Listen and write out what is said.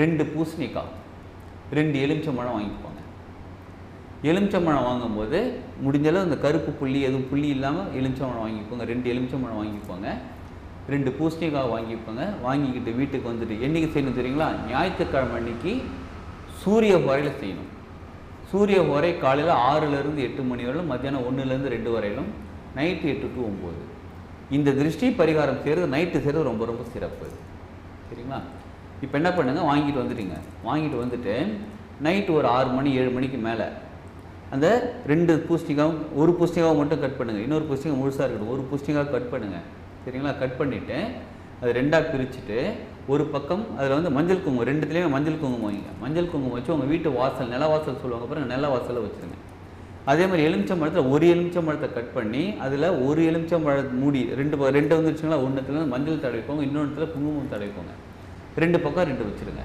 ரெண்டு பூசணிக்காய் ரெண்டு எலுமிச்சம்பழம் வாங்கிக்குவாங்க எலுமிச்சம்பழம் வாங்கும்போது முடிஞ்சளவு அந்த கருப்பு புள்ளி எதுவும் புள்ளி இல்லாமல் எலுமிச்சம்பழம் வாங்கிக்கோங்க. ரெண்டு எலுமிச்சம்பழம் வாங்கிக்கோங்க. ரெண்டு பூசணிக்காய் வாங்கிக்கோங்க. வாங்கிக்கிட்டு வீட்டுக்கு வந்துட்டு என்றைக்கு செய்யணும் தெரியுங்களா? ஞாயிற்றுக்கிழமை அன்னைக்கு சூரிய ஹோரையில் செய்யணும். சூரிய ஹோரை காலையில் ஆறுலேருந்து எட்டு மணி வரையிலும் மத்தியானம் ஒன்றுலேருந்து ரெண்டு வரையிலும் நைட்டு எட்டு டு ஒம்பது. இந்த திருஷ்டி பரிகாரம் செய்கிறது நைட்டு செய்கிறது ரொம்ப ரொம்ப சிறப்பு. சரிங்களா? இப்போ என்ன பண்ணுங்க? வாங்கிட்டு வந்துட்டீங்க. வாங்கிட்டு வந்துட்டு நைட்டு ஒரு ஆறு மணி ஏழு மணிக்கு மேலே அந்த ரெண்டு பூசணிக்காவும் ஒரு பூசணிக்காவை மட்டும் கட் பண்ணுங்கள் இன்னொரு பூசணிக்காய் முழுசாக இருக்கட்டும். ஒரு பூசணிக்காய் கட் பண்ணுங்கள் சரிங்களா? கட் பண்ணிவிட்டு அது ரெண்டாக பிரிச்சுட்டு ஒரு பக்கம் அதில் வந்து மஞ்சள் குங்குமம் ரெண்டுத்துலேயுமே மஞ்சள் குங்குமம் வைங்க. மஞ்சள் குங்குமம் வச்சு உங்கள் வீட்டு வாசல் நில வாசல் சொல்லுவாங்க அப்புறம் நில வாசலில் வச்சுருங்க. அதே மாதிரி எலுமிச்சம்பழத்தில் ஒரு எலுமிச்சம்பழத்தை கட் பண்ணி அதில் ஒரு எலுமிச்சம்பழ மூடி ரெண்டு ரெண்டு வந்துருச்சுங்களா? ஒன்றுத்துல மஞ்சள் தடவிப்போங்க இன்னொன்றுல குங்குமம் தடவிப்போங்க ரெண்டு பக்கம் ரெண்டு வச்சுருங்க.